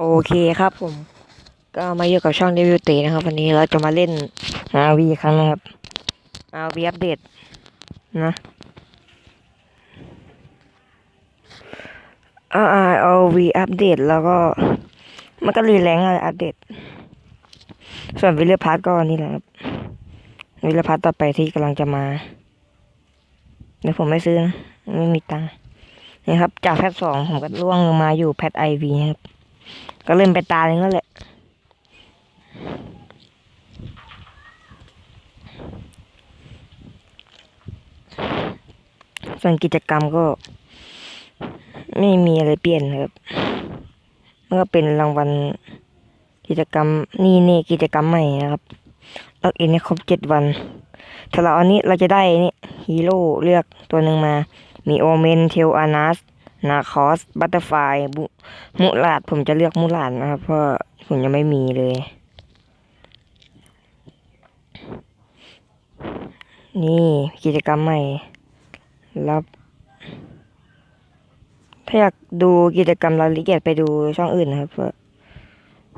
โอเคครับผม ก็มาอยู่กับช่องรีวิวตีนะครับ วันนี้เราจะมาเล่น RV ครั้งนะครับ RV อัปเดตนะอ่า RV อัปเดตแล้วก็ มันก็รีแรงอะไรอัปเดต ส่วนวิลเลพาร์ทก็นี่แหละครับวิลเลพาร์ทต่อไปที่กำลังจะมาเดี๋ยวผมไม่ซื้อนะ ไม่มีตังค์นี่ครับ จากแพทสองผมก็ล่วงลงมาอยู่แพทไอวีครับ ก็เล่นไปตาหนึ่งแล้วแหละส่วนกิจกรรมก็ ไม่มีอะไรเปลี่ยนครับมันก็เป็นรางวัลกิจกรรมนี่นี่กิจกรรมใหม่นะครับล็อกอินให้ครบเจ็ดวัน ถ้าเราอานี้เราจะได้นี่ฮีโร่เลือกตัวหนึ่งมา มีโอเมนเทลอานัส นาคอส บัตเตอร์ไฟมุลาด ผมจะเลือกมุลาดนะครับ เพราะผมยังไม่มีเลย นี่กิจกรรมใหม่รับ ถ้าอยากดูกิจกรรมรายละเอียดไปดูช่องอื่นนะครับเพราะ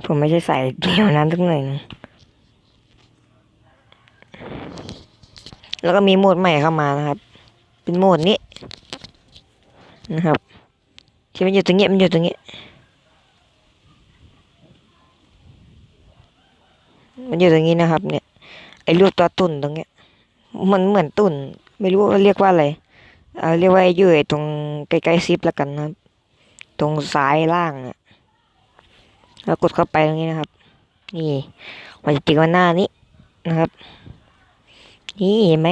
ผมไม่ใช่ใส่เกี่ยวนั้นทุกหน่อยนะแล้วก็มีโหมดใหม่เข้ามานะครับ เป็นโหมดนี้นะครับ ที่มันอยู่ตรงเนี้ยมันอยู่ตรงเนี้ยมันอยู่ตรงนี้นะครับ เนี่ย ไอ้รูปตัวตุ่นตรงเนี้ย มันเหมือนตุ่น ไม่รู้ว่าเรียกว่าอะไรเออเรียกว่าอยู่ไอ้ตรงใกล้ๆซิปแล้วกันนะครับ ตรงซ้ายล่างอะแล้วกดเข้าไปตรงนี้นะครับ นี่มันจะติดว่าหน้านี้นะครับ นี่เห็นไหม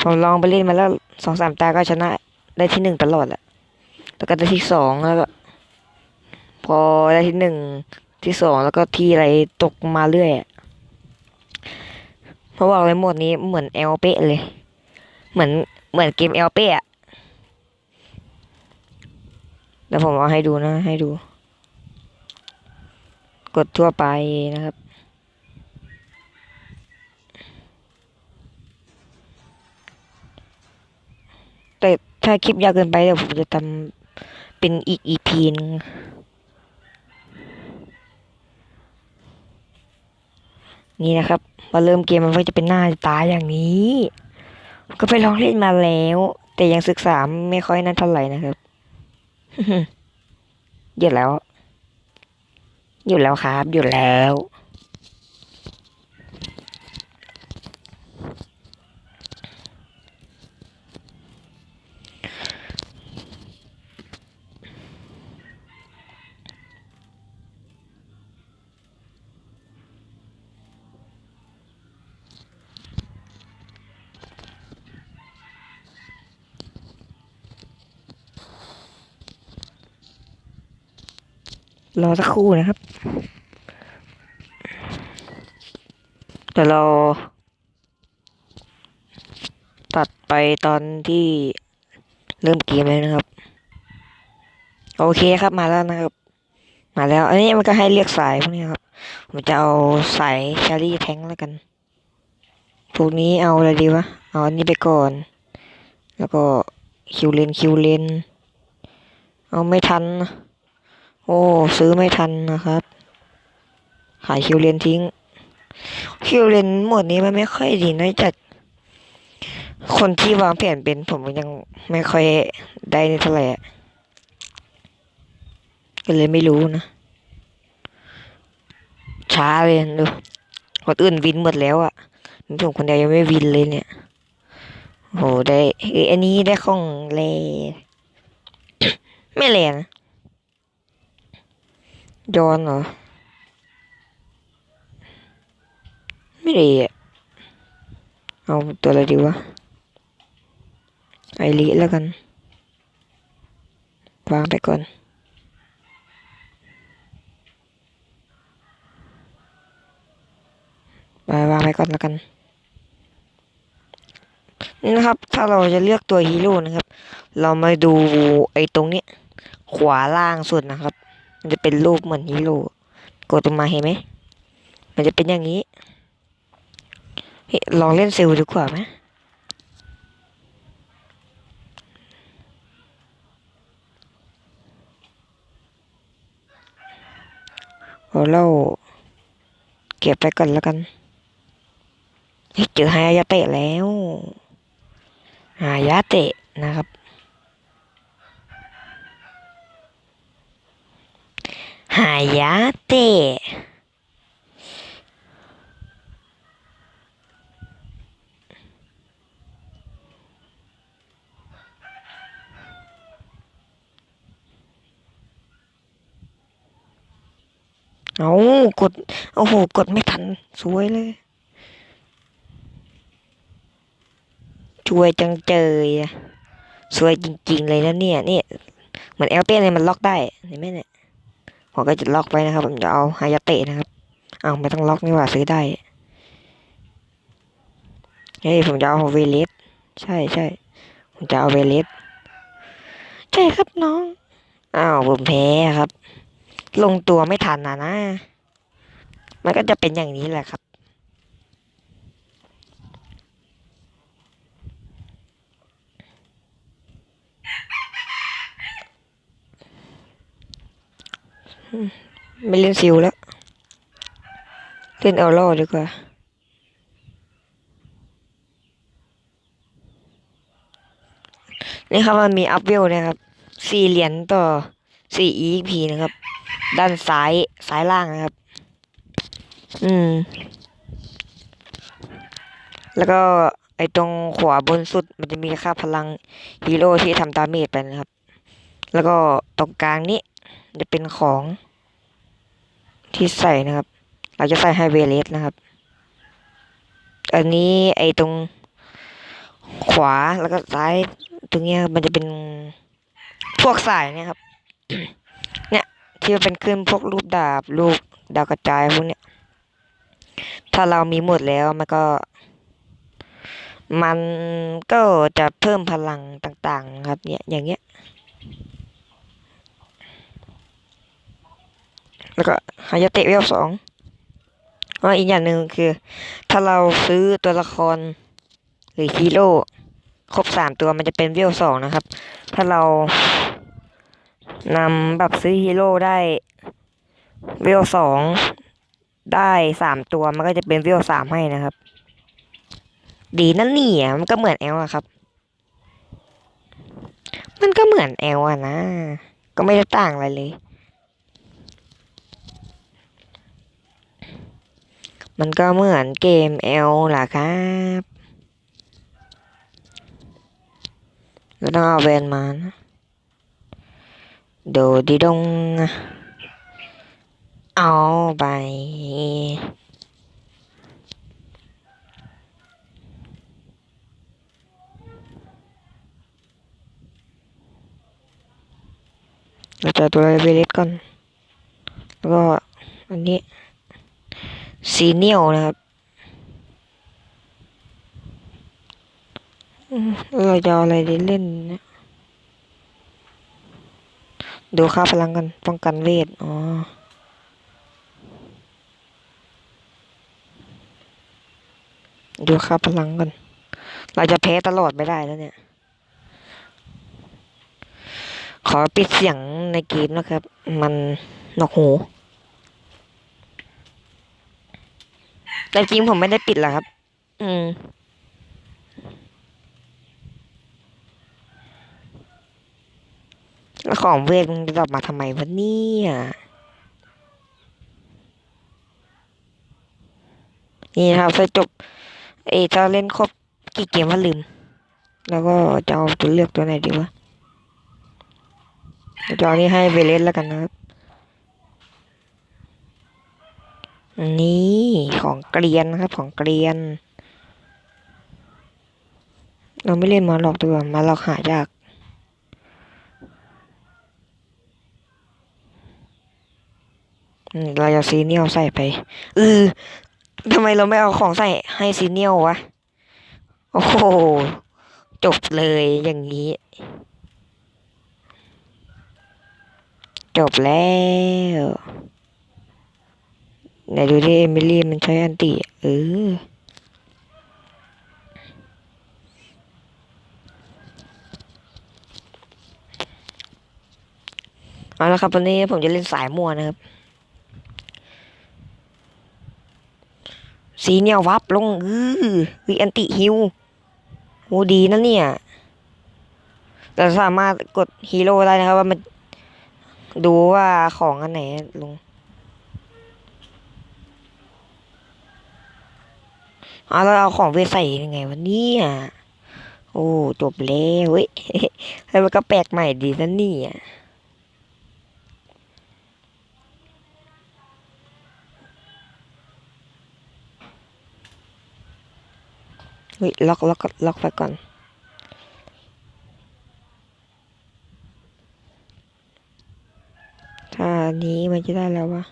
ผมลองไปเล่นมาแล้วสองสามตาก็ชนะได้ที่หนึ่งตลอดแหละ แล้วก็ได้ที่สองแล้วก็ พอได้ที่หนึ่งที่สองแล้วก็ที่อะไรตกมาเรื่อยเพราะว่าในโหมดนี้เหมือนเอลเป๊ะเลย เหมือนเหมือนเกมเอลเป๊ะอะเดี๋ยวผมเอาให้ดูนะให้ดู กดทั่วไปนะครับแต่ถ้าคลิปยาวเกินไปเดี๋ยวผมจะทำ เป็นอีกอีพีนึงนี่นะครับมาเริ่มเกมมันก็จะเป็นหน้าตาอย่างนี้ ก็ไปลองเล่นมาแล้ว แต่ยังศึกษาไม่ค่อยนั่นเท่าไหร่นะครับหยุดแล้วหยุดแล้วครับหยุดแล้ว รอสักครู่นะครับเดี๋ยวเรา ตัดไปตอนที่เริ่มเกมเลยนะครับ โอเคครับมาแล้วนะครับ มาแล้ว อันนี้มันก็ให้เลือกสายพวกนี้ครับ ผมจะเอาสายชารี่แทงแล้วกันพวกนี้เอาอะไรดีวะ เอาอันนี้ไปก่อน แล้วก็คิวเลนคิวเลน เอาไม่ทันนะ โอ้ ซื้อไม่ทันนะครับ ขายคิวเลนทิ้ง คิวเลนหมดนี้มันไม่ค่อยดีนะจากคนที่วางแผนเป็นผมยังไม่ค่อยได้เท่าไหร่ก็เลยไม่รู้นะ ช้าเลยดูคนอื่นวินหมดแล้วอะมีผมคนเดียวยังไม่วินเลยเนี่ยโหได้เอ้ยอันนี้ได้ของเลไม่เลนะ ย้อนเหรอ ไม่ดีอะเอาตัวอะไรดีวะ ไอริแล้วกัน วางไปก่อนวางวางไปก่อนแล้วกันนี่นะครับ ถ้าเราจะเลือกตัวฮีโร่นะครับ เรามาดูไอ้ตรงนี้ ขวาล่างสุดนะครับ มันจะเป็นรูปเหมือนฮีโร่กดลงมาเห็นไหม มันจะเป็นอย่างนี้ลองเล่นเซลล์ดีกว่าไหมเอาเล่าเก็บไปก่อนแล้วกันเฮ้ยเจอฮายาเตะแล้วฮายาเตะนะครับ ฮายาเตะเอากด โอ้โห กดไม่ทัน สวยเลย ช่วยจังเจยอะสวยจริง ๆ เลยนะเนี่ยเนี่ยเหมือนเอลเต้เลยมันล็อกได้เห็นไหมเนี่ย ผมก็จะล็อกไว้นะครับ ผมจะเอาฮายาเตะนะครับเอาไม่ต้องล็อกนี่ว่าซื้อได้เฮ้ยผมจะเอาเวลิสใช่ใช่ผมจะเอาเวลิสใช่ครับน้องอ้าวผมแพ้ครับ ลงตัวไม่ทันนะนะ มันก็จะเป็นอย่างนี้แหละครับ อืม ไม่เล่นซิลแล้ว เล่นเอลโลดีกว่า นี่ครับมันมีอัพเวลนะครับ สี่เหรียญต่อสี่ EP นะครับ ด้านซ้ายซ้ายล่างนะครับ อืม แล้วก็ไอ้ตรงขวาบนสุดมันจะมีค่าพลังฮีโร่ที่ทำดาเมจไปนะครับ แล้วก็ตรงกลางนี้ จะเป็นของที่ใส่นะครับ เราจะใส่ให้เวเลสนะครับ อันนี้ไอ้ตรงขวาแล้วก็ซ้ายตรงเนี้ยมันจะเป็นพวกสายเนี่ยครับ เนี่ยที่เป็นขึ้นพวกรูปดาบรูปดาวกระจายพวกเนี้ย ถ้าเรามีหมดแล้วมันก็ มันก็จะเพิ่มพลังต่างๆ ครับ เนี่ยอย่างเงี้ย แล้วก็หายาเตะเวลสองอ๋ออีกอย่างหนึ่งคือ ถ้าเราซื้อตัวละครหรือฮีโร่ครบสามตัวมันจะเป็นเวลสองนะครับ ถ้าเรานำแบบซื้อฮีโร่ได้เวลสองได้สามตัวมันก็จะเป็นเวลสามให้นะครับ ดีนั่นนี่อะมันก็เหมือนแอลอะครับ มันก็เหมือนแอลอะนะ ก็ไม่ได้ต่างอะไรเลย มันก็เหมือนเกมเอลล่ะครับเราต้องเอาแวนมานะโดดิดง เอาไป เราจะตัวเวเลสก่อน แล้วก็อันนี้ ซีเนียลนะครับเราจะอะไรดีเล่นนะดูค่าพลังกันป้องกันเวท อ๋อ ดูค่าพลังกัน เราจะแพ้ตลอดไม่ได้แล้วเนี่ย ขอปิดเสียงในเกมนะครับ มันหนวกหู แต่จริงผมไม่ได้ปิดหรอกครับ อืมแล้วของเวทมึงจะดรอปมาทำไมวะเนี่ยนี่ครับถ้าจบ เอยถ้าเล่นครบกี่เกมว่าลืม แล้วก็จะเอาตัวเลือกตัวไหนดีวะจะเอานี้ให้เวเลสแล้วกันนะครับ นี่ของเกรียนนะครับ ของเกรียน เราไม่เล่นมาหลอกตัวมาหลอกหายากเราจะซีเนียลใส่ไปเออทำไมเราไม่เอาของใส่ให้ซีเนียลวะ โอ้โห จบเลยอย่างนี้ จบแล้ว ไหนดูดิเอมิลี่มันใช้อันติเออเอาละครับวันนี้ผมจะเล่นสายมั่วนะครับ สีเนี่ยวับลงอือวีอันติฮิวโหดีนะเนี่ยแต่สามารถกดฮีโร่ได้นะครับว่ามันดูว่าของอันไหนลง เอาแล้วเอาของไปใส่ยังไงวะเนี่ยโอ้จบแล้วเว้ยแล้วมันก็แปลกใหม่ดีนะนี่ยเฮ้ยล็อกล็อกล็อกไปก่อนถ้านี้มันจะได้แล้ววะ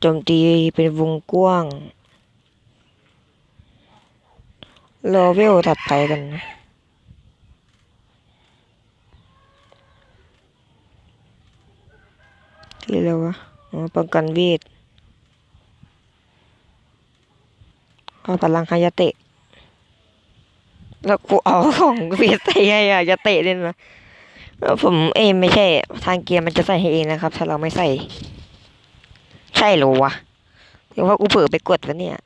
โจมตีเป็นวงกว้างรอเวลถัดไปกันนะที่แล้ววะอ๋อป้องกันเวทเอาพลังฮายาเตะ แล้วกูเอาของเวทใส่ให้อะยาเตะเลยนะเอ่อผมเอยไม่ใช่ ทางเกียร์มันจะใส่ให้เองนะครับ ถ้าเราไม่ใส่ ใช่เหรอวะหรือว่ากูเผลอไปกดวะเนี่ย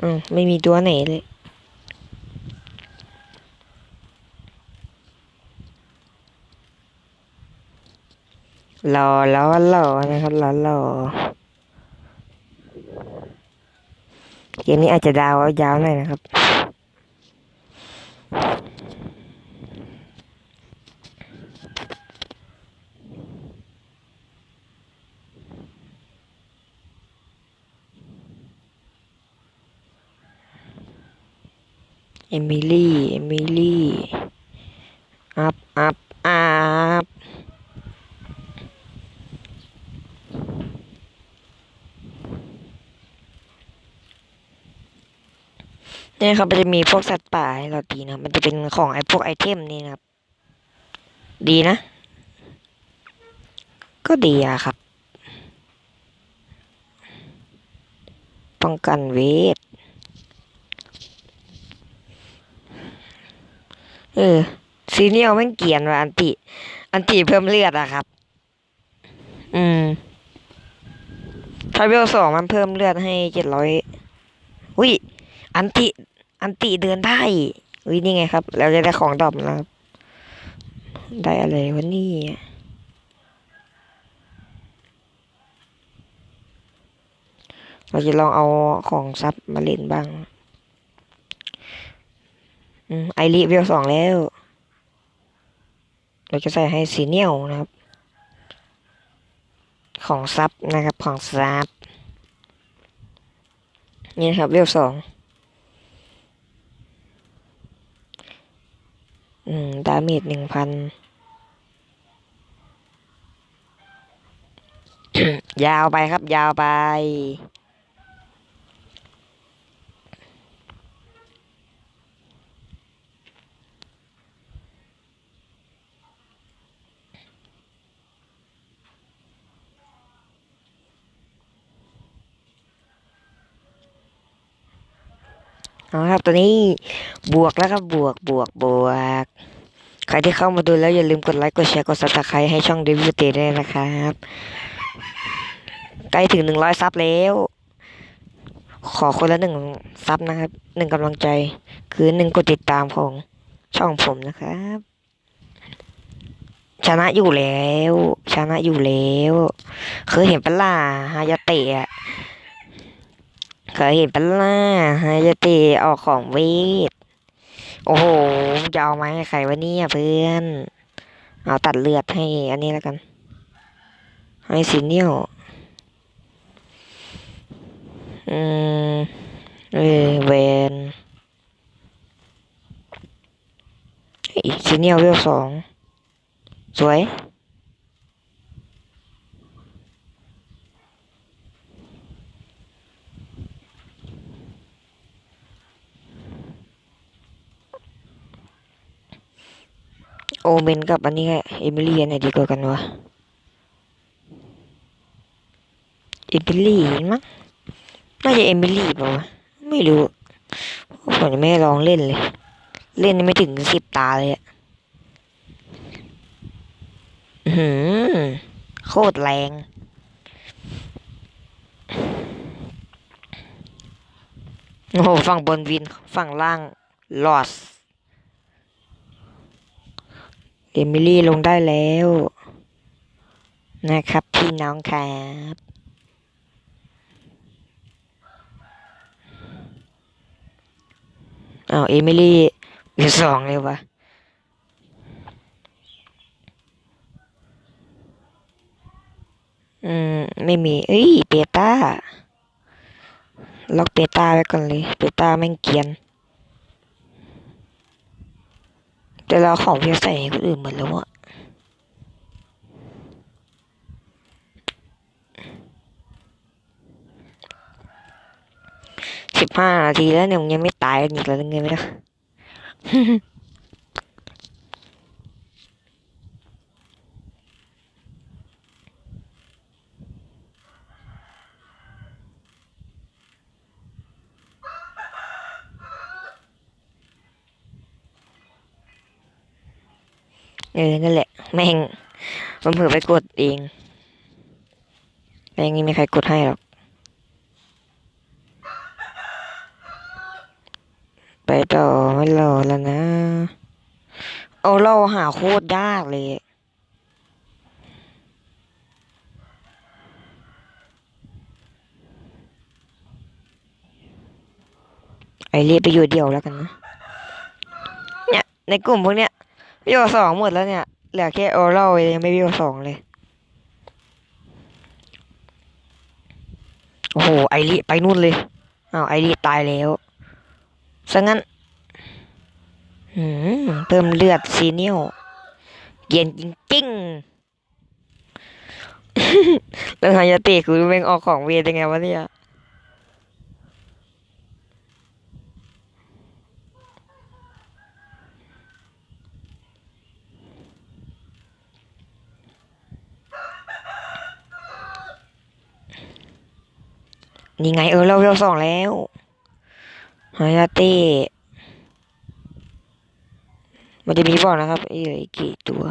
อืมไม่มีตัวไหนเลยรอแล้วรอนะครับรอรอ เกมนี้อาจจะดาวเอายาวหน่อยนะครับ เอมิลี่ เอมิลี่ อัพ อัพ อัพ เนี่ยครับมันจะมีพวกสัตว์ป่าให้เราตีนะมันจะเป็นของไอ้พวกไอเทมนี่นะครับ ดีนะ ก็ดีอะครับ ป้องกันเวท เออซีเนียลแม่งเกียนว่ะอันติ อันติเพิ่มเลือดอะครับ อืมทาเวลสองมันเพิ่มเลือดให้เจ็ดร้อยอุ้ยอันติ อันติเดินได้อุ้ยนี่ไงครับ เราจะได้ของดอปนะครับ ได้อะไรวะนี่เราจะลองเอาของซับมาเล่นบ้างอืมไอรีเวลสองแล้ว เราจะใส่ให้สีเนียวนะครับ ของซับนะครับ ของซับนี่นะครับเวลสอง อืม ดาเมจหนึ่งพันยาวไปครับ ยาวไป เอาละครับตอนนี้บวกแล้วครับบวกบวกบวก ใครที่เข้ามาดูแล้วอย่าลืมกดไลค์กดแชร์กดซับสไครต์ให้ช่องเดวิวเตด้วยนะครับ ใกล้ถึงหนึ่งร้อยซับแล้ว ขอคนละหนึ่งซับนะครับหนึ่งกำลังใจ คือหนึ่งกดติดตามของช่องผมนะครับ ชนะอยู่แล้ว ชนะอยู่แล้ว เคยเห็นปะล่าฮายาเตะ เคยเห็นปะล่าฮายาตะออกของเวท โอ้โหจะเอาไหมใครวะเนี่ยเพื่อน เอาตัดเลือดให้อันนี้แล้วกัน ให้ซีเนียลอืมเอเวนอีกซีเนียลเวลสอง สวย โอเมนกับอันนี้ไงเอมิลี่อันไหนดีกว่ากันวะเอมิลี่มั้งน่าจะเอมิลี่ป่าวะไม่รู้ผมยังไม่ลองเล่นเลย เล่นไม่ถึงสิบตาเลยอะหือโคตรแรง โอ้ฝั่งบนวินฝั่งล่างลอส เอมิลี่ลงได้แล้ว นะครับพี่น้องครับอ้าวเอมิลี่มีสองเลยวะอืม ไม่มี เอ้ยเปต้า ล็อกเปต้าไว้ก่อนเลยเปต้าแม่งเกียน แต่เราของเพียใส่ให้คนอื่นหมดแล้วอะสิบห้านาทีแล้วเนี่ยมึงยังไม่ตายอีกแล้วยังไงไม่รู้ เออ นั่นแหละ แม่งมันเผื่อไปกดเอง แม่งนี่ไม่มีใครกดให้หรอก ไปต่อไม่รอแล้วนะ เอาเราหาโคตรยากเลยไอเรียกไปอยู่เดียวแล้วกันนะ เนี่ย ในกลุ่มพวกเนี้ย วิวสองหมดแล้วเนี่ย เหลือแค่โอเล่ยังไม่วิวสองเลย โอ้โห ไอริไปนู่นเลย อ้าว ไอริตายแล้วซะงั้นหืมเพิ่มเลือดซีเนียลเย็นจริงๆแล้วฮายาเตะคือเวงออกของเวทยังไงวะเนี่ย นี่ไงเออเราเวลสองแล้วฮายาเต้มันจะมีบอกนะครับอีกกี่ตัว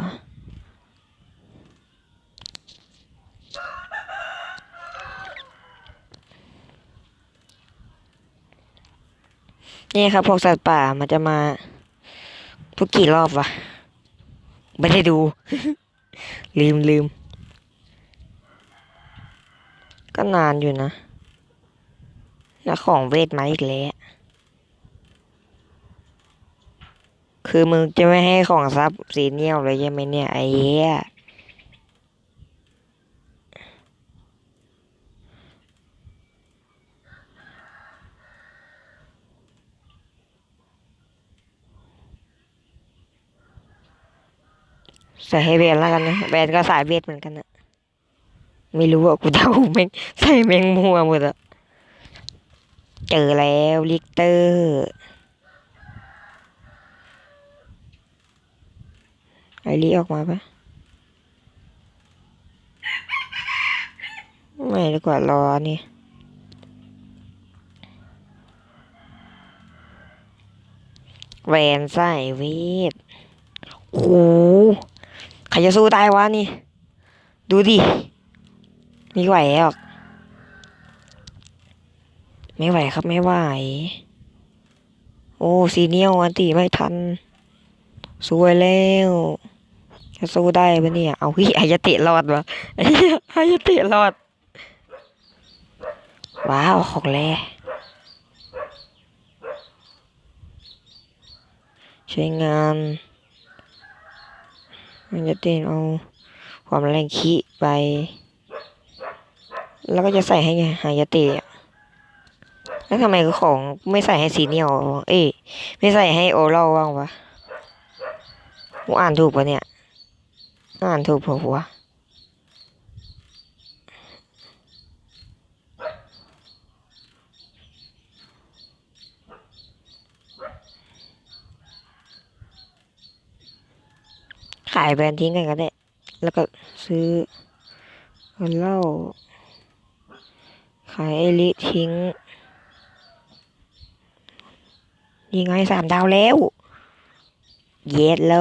นี่ครับพวกสัตว์ป่ามันจะมาทุกกี่รอบวะไม่ได้ดู ลืมลืมก็นานอยู่นะ แล้วของเวทมาอีกแล้ว คือมึงจะไม่ให้ของซับสีเนียลเลยใช่ไหมเนี่ย ไอ้เหี้ยใส่ให้เบนแล้วกันนะแบนก็สายเวทเหมือนกันนะไม่รู้อะกูเดาแม่งใส่แมงมัวหมดอะ เจอแล้วลิกเตอร์ ไอรีออกมาปะไม่ดีกว่ารอนี่แหวนใส่เวทโอ้โหใครจะสู้ได้วะนี่ ดูดิม่ไหวหรอก ไม่ไหวครับไม่ไหว โอ้ซีเนียลอันตีไม่ทัน สวยแล้วจะสู้ได้ปะเนี่ย เอาฮ้ยอายาเตะรอดวะไอ้เหี้ยอายาเตะรอด ว้าวของแร่ใช้งานอายาเตะเอาความแรงขี้ไป แล้วก็จะใส่ให้หายาเตะ แล้วทำไมของไม่ใส่ให้ซีเนียลเอ้ยไม่ใส่ให้โอเล่บ้างวะกูอ่านถูกปะเนี่ยอ่านถูกปะวะขายแบรนด์ทิ้งกันก็ได้ แล้วก็ซื้อเหล้าขายไอลิทิ้ง ยังไงสามดาวแล้ว เย็ดโล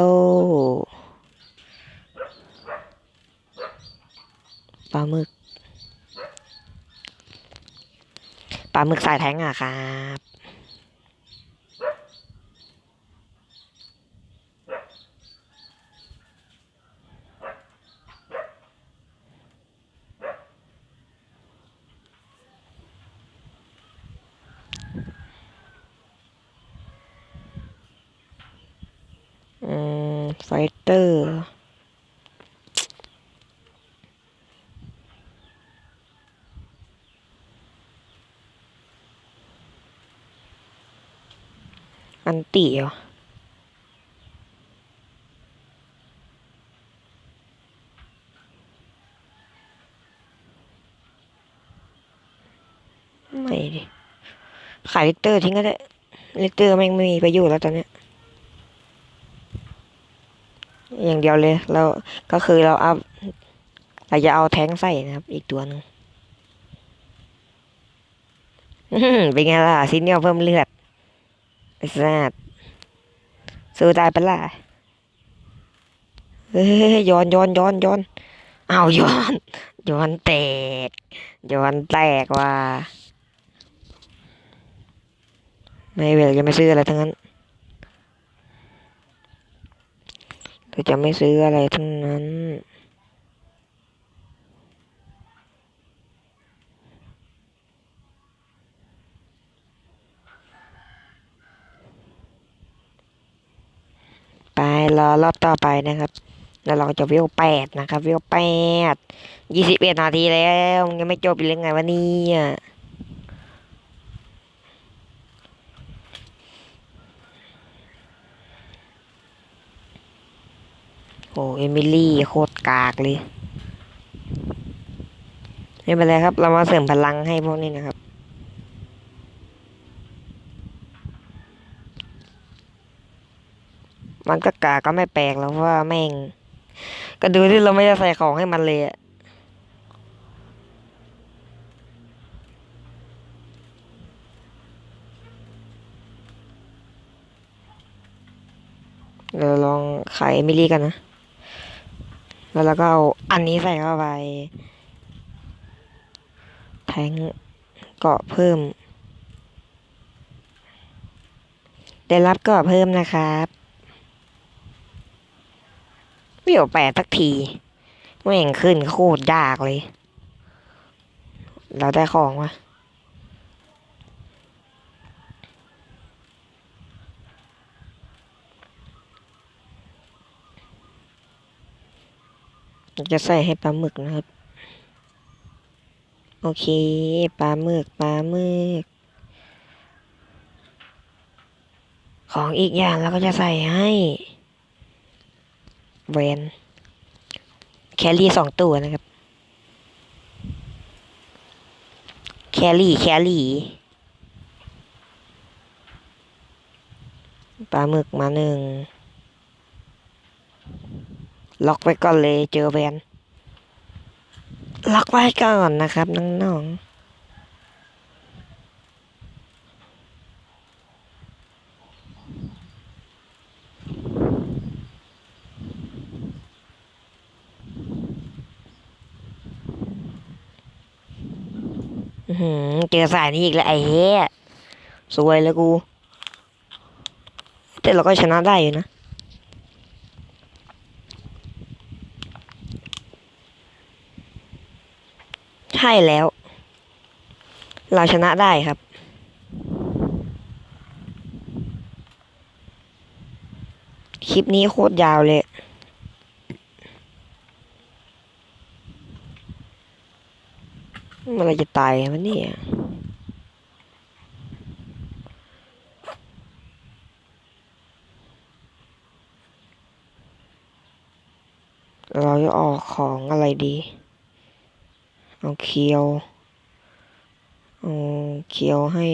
ปลาหมึกปลาหมึกสายแทงอะครับ อืมไฟเตอร์อันติเหรอไม่ดิ ขายลิเตอร์ทิ้งก็ได้ลิเตอร์แม่งไม่มีประโยชน์แล้วตอนเนี้ย อย่างเดียวเลยเราก็คือเราเอาเราจะเอาแท้งใส่นะครับ อีกตัวหนึ่งเป็นไงล่ะซินเนียเพิ่มเลือดไอ้สัสสู้ได้ปล่ะเฮ้ยย้อนย้อนย้อนย้อนเอาย้อนย้อนแตกย้อนแตกว่ะไม่เวลจะไม่ซื้ออะไรทั้งนั้น เราจะไม่ซื้ออะไรทั้งนั้น ไปรอรอบต่อไปนะครับแล้วเราจะวิวแปดนะครับวิวแปดยี่สิบเอ็ดนาทีแล้วยังไม่จบอีกเรื่องไงวะเนี่ยโอ้เอมิลี่โคตรกากเลย ไม่เป็นไรครับ เรามาเสริมพลังให้พวกนี้นะครับ มันก็กากก็ไม่แปลกแล้วเพราะว่าแม่ง ก็ดูที่เราไม่ได้ใส่ของให้มันเลยอะเดี๋ยวลองขายเอมิลี่กันนะ แล้วเราก็เอาอันนี้ใส่เข้าไป แทงเกาะเพิ่ม ได้รับเกาะเพิ่มนะครับวิวแปดสักทีแม่งขึ้นโคตรยากเลย เราได้ของวะ จะใส่ให้ปลาหมึกนะครับ โอเคปลาหมึกปลาหมึก ของอีกอย่างเราก็จะใส่ให้เวนแคลรี่สองตัวนะครับ แคลรี่แคลรี่ปลาหมึกมาหนึ่ง ล็อกไว้ก่อนเลยเจอแวนล็อกไว้ก่อนนะครับน้องๆเจอสายนี้อีกแล้วไอ้เหี้ยสวยเลยกู แต่เราก็ชนะได้อยู่นะ ใช่แล้ว เราชนะได้ครับ คลิปนี้โคตรยาวเลยเมื่อไรจะตายมันนี่เราจะออกของอะไรดี เอาเคียวเอาเคียวให้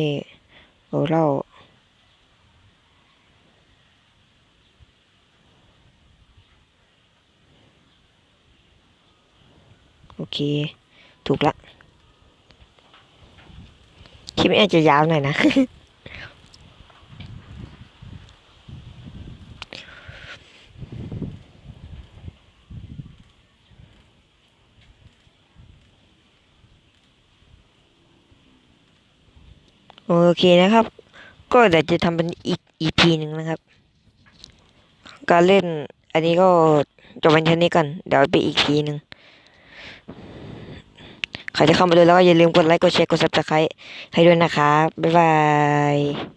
เราเล่าโอเค ถูกละ คลิปนี้อาจจะยาวหน่อยนะ โอเคนะครับ ก็เดี๋ยวจะทำเป็นอีกอีพีหนึ่งนะครับ การเล่นอันนี้ก็จบเป็นเท่านี้กัน เดี๋ยวไปอีกทีหนึ่งใครจะเข้ามาดูแล้วก็อย่าลืมกดไลค์ กดแชร์ กดซับสไครต์ให้ด้วยนะครับ บ๊ายบาย